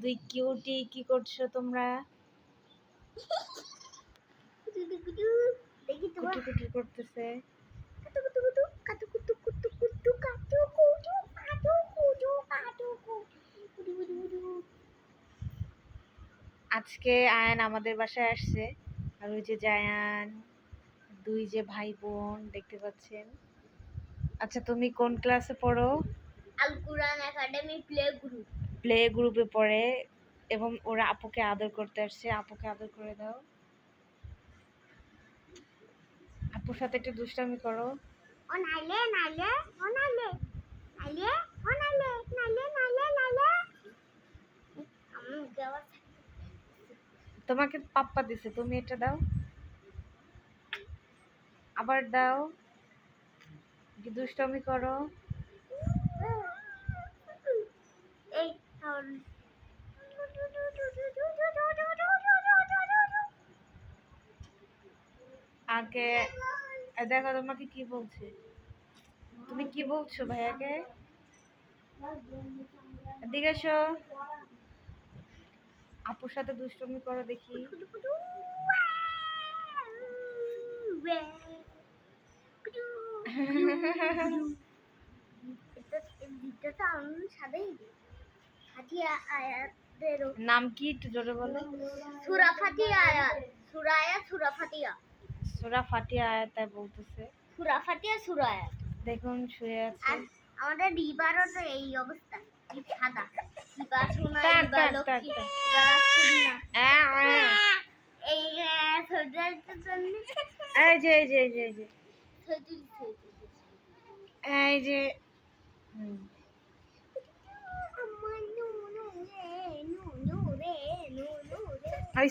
দুই কিউটি কি করছ তোমরা? আজকে আয়ান আমাদের বাসায় আসছে, আর ওই যে জায়ান, দুই যে ভাই বোন, দেখতে পাচ্ছেন? আচ্ছা তুমি কোন ক্লাসে পড়ো? Al Quran academy play group. Play গ্রুপে পড়ে এবং ওরা আপুকে আদর করতে আসছে আপুকে আদর করে দাও। আপুর সাথে একটু দুষ্টামি করো। ও নাইলে নাইলে ও নাইলে নাইলে ও নাইলে নাইলে নাইলে নাইলে। আমি গাওয়া তোমাকে পাপ্পা দিছে তুমি এটা দাও। আবার দাও। দুষ্টামি করো। আগে দেখো তোমাকে কি বলছে? তুমি কি বলছো ভাইয়াকে? এদিকে এসো। আপুর সাথে দুষ্টমি করো দেখি। নাম কি একটু জোরে বলো। সুরা ফাতিয়া আয়াত। সুরা আয়াত সুরা ফাতিয়া সোরা ফাটিয়া আয়াতায় বলতেছে। সুরা ফাতিয়া সুরা আয়াত। দেখুন শুয়ে আছে। আর আমাদের রিবারও তো এই অবস্থা সাদা। রিবা সোনা টান, লক্ষ্মী। এই সোজার তো জন্য। এই যে এই যে এই যে এই যে। এই যে। হুম। আমার